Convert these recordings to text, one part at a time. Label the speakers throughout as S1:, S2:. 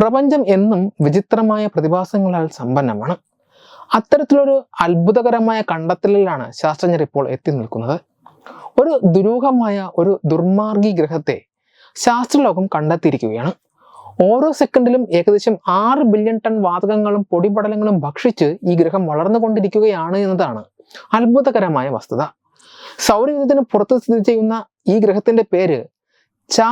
S1: പ്രപഞ്ചം എന്നും വിചിത്രമായ പ്രതിഭാസങ്ങളാൽ സമ്പന്നമാണ്. അത്തരത്തിലൊരു അത്ഭുതകരമായ കണ്ടെത്തലിലാണ് ശാസ്ത്രജ്ഞർ ഇപ്പോൾ എത്തി നിൽക്കുന്നത്. ഒരു ദുരൂഹമായ ഒരു ദുർമാർഗി ഗ്രഹത്തെ ശാസ്ത്രലോകം കണ്ടെത്തിയിരിക്കുകയാണ്. ഓരോ സെക്കൻഡിലും ഏകദേശം ആറ് ബില്യൺ ടൺ വാതകങ്ങളും പൊടിപടലങ്ങളും ഭക്ഷിച്ച് ഈ ഗ്രഹം വളർന്നുകൊണ്ടിരിക്കുകയാണ് എന്നതാണ് അത്ഭുതകരമായ വസ്തുത. സൗരയുദ്ധത്തിന് പുറത്ത് സ്ഥിതി ചെയ്യുന്ന ഈ ഗ്രഹത്തിന്റെ പേര് Cha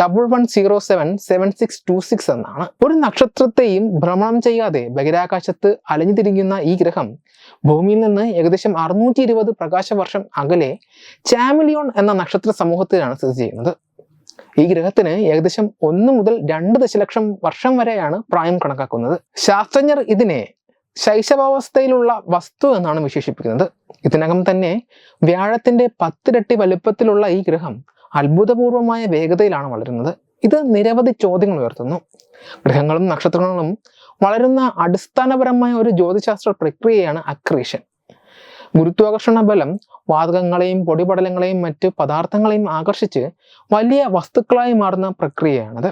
S1: double one zero seven seven six two six എന്നാണ്. ഒരു നക്ഷത്രത്തെയും ഭ്രമണം ചെയ്യാതെ ബഹിരാകാശത്ത് അലഞ്ഞു തിരിയുന്ന ഈ ഗ്രഹം ഭൂമിയിൽ നിന്ന് ഏകദേശം അറുന്നൂറ്റി ഇരുപത് പ്രകാശ വർഷം അകലെ ചാമിലിയോൺ എന്ന നക്ഷത്ര സമൂഹത്തിലാണ് സ്ഥിതി ചെയ്യുന്നത്. ഈ ഗ്രഹത്തിന് ഏകദേശം ഒന്ന് മുതൽ രണ്ട് ദശലക്ഷം വർഷം വരെയാണ് പ്രായം കണക്കാക്കുന്നത്. ശാസ്ത്രജ്ഞർ ഇതിനെ ശൈശവാവസ്ഥയിലുള്ള വസ്തു എന്നാണ് വിശേഷിപ്പിക്കുന്നത്. ഇതിനകം തന്നെ വ്യാഴത്തിന്റെ പത്തിരട്ടി വലുപ്പത്തിലുള്ള ഈ ഗ്രഹം അത്ഭുതപൂർവമായ വേഗതയിലാണ് വളരുന്നത്. ഇത് നിരവധി ചോദ്യങ്ങൾ ഉയർത്തുന്നു. ഗ്രഹങ്ങളും നക്ഷത്രങ്ങളും വളരുന്ന അടിസ്ഥാനപരമായ ഒരു ജ്യോതിശാസ്ത്ര പ്രക്രിയയാണ് അക്രീഷൻ ഗുരുത്വാകർഷണ ബലം വാതകങ്ങളെയും പൊടിപടലങ്ങളെയും മറ്റ് പദാർത്ഥങ്ങളെയും ആകർഷിച്ച് വലിയ വസ്തുക്കളായി മാറുന്ന പ്രക്രിയയാണത്.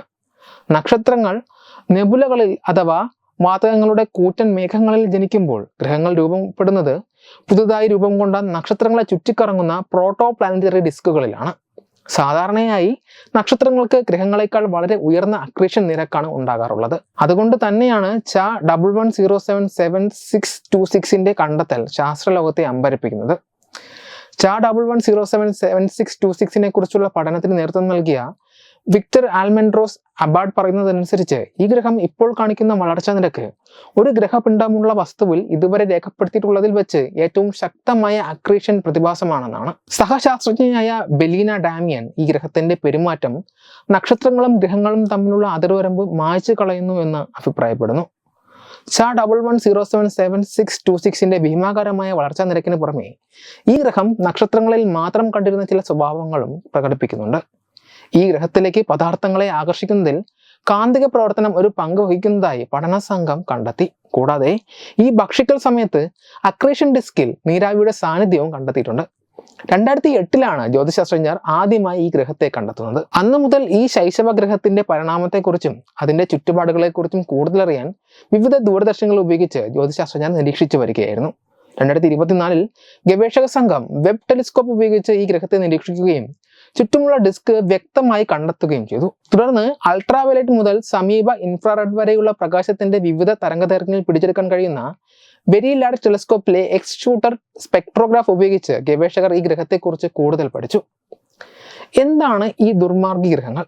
S1: നക്ഷത്രങ്ങൾ നെബുലകളിൽ അഥവാ വാതകങ്ങളുടെ കൂറ്റൻ മേഘങ്ങളിൽ ജനിക്കുമ്പോൾ ഗ്രഹങ്ങൾ രൂപപ്പെടുന്നത് പുതുതായി രൂപം കൊണ്ട നക്ഷത്രങ്ങളെ ചുറ്റിക്കറങ്ങുന്ന പ്രോട്ടോ പ്ലാനറ്ററി ഡിസ്കുകളിലാണ്. സാധാരണയായി നക്ഷത്രങ്ങൾക്ക് ഗ്രഹങ്ങളെക്കാൾ വളരെ ഉയർന്ന അക്രീഷൻ നിരക്കാണ് ഉണ്ടാകാറുള്ളത്. അതുകൊണ്ട് തന്നെയാണ് Cha double one zero seven seven six two സിക്സിന്റെ കണ്ടെത്തൽ ശാസ്ത്രലോകത്തെ അമ്പരപ്പിക്കുന്നത്. Cha double one zero seven seven six two സിക്സിനെ കുറിച്ചുള്ള പഠനത്തിന് നേതൃത്വം നൽകിയ വിക്ടർ ആൽമെൻഡ്രോസ് അബാർഡ് പറയുന്നതനുസരിച്ച് ഈ ഗ്രഹം ഇപ്പോൾ കാണിക്കുന്ന വളർച്ചാ നിരക്ക്. ഒരു ഗ്രഹപിണ്ഡമുള്ള വസ്തുവിൽ ഇതുവരെ രേഖപ്പെടുത്തിയിട്ടുള്ളതിൽ വെച്ച് ഏറ്റവും ശക്തമായ അക്രീഷൻ പ്രതിഭാസമാണെന്നാണ്. സഹശാസ്ത്രജ്ഞയായ ബെലീന ഡാമിയൻ ഈ ഗ്രഹത്തിന്റെ പെരുമാറ്റം നക്ഷത്രങ്ങളും ഗ്രഹങ്ങളും തമ്മിലുള്ള അതിർവരമ്പ് മായ്ച്ചു കളയുന്നു എന്ന് അഭിപ്രായപ്പെടുന്നു. Cha double one zero seven seven six two സിക്സിന്റെ ഭീമാകാരമായ വളർച്ചാ നിരക്കിന് പുറമെ ഈ ഗ്രഹം നക്ഷത്രങ്ങളിൽ മാത്രം കണ്ടിരുന്ന ചില സ്വഭാവങ്ങളും പ്രകടിപ്പിക്കുന്നുണ്ട്. ഈ ഗ്രഹത്തിലേക്ക് പദാർത്ഥങ്ങളെ ആകർഷിക്കുന്നതിൽ കാന്തിക പ്രവർത്തനം ഒരു പങ്ക് വഹിക്കുന്നതായി പഠന സംഘം കണ്ടെത്തി. കൂടാതെ ഈ ഭക്ഷിക്കൽ സമയത്ത് അക്രീഷൻ ഡിസ്കിൽ നീരാവിയുടെ സാന്നിധ്യവും കണ്ടെത്തിയിട്ടുണ്ട്. രണ്ടായിരത്തി എട്ടിലാണ് ജ്യോതിശാസ്ത്രജ്ഞർ ആദ്യമായി ഈ ഗ്രഹത്തെ കണ്ടെത്തുന്നത്. അന്നു മുതൽ ഈ ശൈശവ ഗ്രഹത്തിന്റെ പരിണാമത്തെക്കുറിച്ചും അതിന്റെ ചുറ്റുപാടുകളെക്കുറിച്ചും കൂടുതലറിയാൻ വിവിധ ദൂരദർശനങ്ങൾ ഉപയോഗിച്ച് ജ്യോതിശാസ്ത്രജ്ഞർ നിരീക്ഷിച്ചു വരികയായിരുന്നു. രണ്ടായിരത്തി ഇരുപത്തിനാലിൽ ഗവേഷക സംഘം വെബ് ടെലിസ്കോപ്പ് ഉപയോഗിച്ച് ഈ ഗ്രഹത്തെ നിരീക്ഷിക്കുകയും ചുറ്റുമുള്ള ഡിസ്ക് വ്യക്തമായി കണ്ടെത്തുകയും ചെയ്തു. തുടർന്ന് അൾട്രാവയലറ്റ് മുതൽ സമീപ ഇൻഫ്രാറെഡ് വരെയുള്ള പ്രകാശത്തിന്റെ വിവിധ തരംഗദൈർഘ്യങ്ങൾ പിടിച്ചെടുക്കാൻ കഴിയുന്ന വെരി ലാർജ് ടെലിസ്കോപ്പിലെ എക്സ് ഷൂട്ടർ സ്പെക്ട്രോഗ്രാഫ് ഉപയോഗിച്ച് ഗവേഷകർ ഈ ഗ്രഹത്തെക്കുറിച്ച് കൂടുതൽ പഠിച്ചു. എന്താണ് ഈ ദുർമാർഗി ഗ്രഹങ്ങൾ?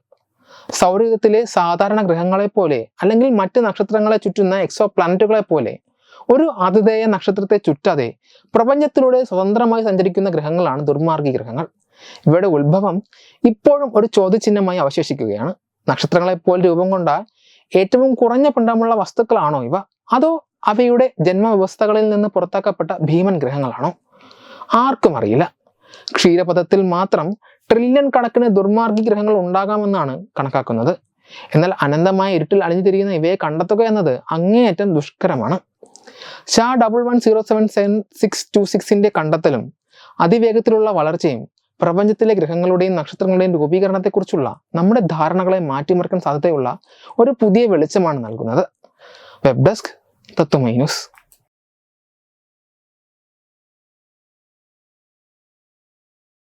S1: സൗരയൂഥത്തിലെ സാധാരണ ഗ്രഹങ്ങളെ പോലെ അല്ലെങ്കിൽ മറ്റ് നക്ഷത്രങ്ങളെ ചുറ്റുന്ന എക്സോ പ്ലാനറ്റുകളെ പോലെ ഒരു ആതിഥേയ നക്ഷത്രത്തെ ചുറ്റാതെ പ്രപഞ്ചത്തിലൂടെ സ്വതന്ത്രമായി സഞ്ചരിക്കുന്ന ഗ്രഹങ്ങളാണ് ദുർമാർഗി ഗ്രഹങ്ങൾ. ഇവയുടെ ഉത്ഭവം ഇപ്പോഴും ഒരു ചോദ്യചിഹ്നമായി അവശേഷിക്കുകയാണ്. നക്ഷത്രങ്ങളെപ്പോലെ രൂപം കൊണ്ട ഏറ്റവും കുറഞ്ഞ പിണ്ഡമുള്ള വസ്തുക്കളാണോ ഇവ? അതോ അവയുടെ ജന്മവ്യവസ്ഥകളിൽ നിന്ന് പുറത്താക്കപ്പെട്ട ഭീമൻ ഗ്രഹങ്ങളാണോ? ആർക്കും അറിയില്ല. ക്ഷീരപഥത്തിൽ മാത്രം ട്രില്യൺ കണക്കിന് ദുർമാർഗി ഗ്രഹങ്ങൾ ഉണ്ടാകാമെന്നാണ് കണക്കാക്കുന്നത്. എന്നാൽ അനന്തമായ ഇരുട്ടിൽ അണിഞ്ഞു തിരിയുന്ന ഇവയെ കണ്ടെത്തുക എന്നത് അങ്ങേയറ്റം ദുഷ്കരമാണ്. Cha double one zero seven seven six two സിക്സിന്റെ കണ്ടെത്തലും അതിവേഗത്തിലുള്ള വളർച്ചയും പ്രപഞ്ചത്തിലെ ഗ്രഹങ്ങളുടെയും നക്ഷത്രങ്ങളുടെയും രൂപീകരണത്തെക്കുറിച്ചുള്ള നമ്മുടെ ധാരണകളെ മാറ്റിമറിക്കാൻ സാധ്യതയുള്ള ഒരു പുതിയ വെളിച്ചമാണ് നൽകുന്നത്. വെബ് ഡെസ്ക് തത്വമൈ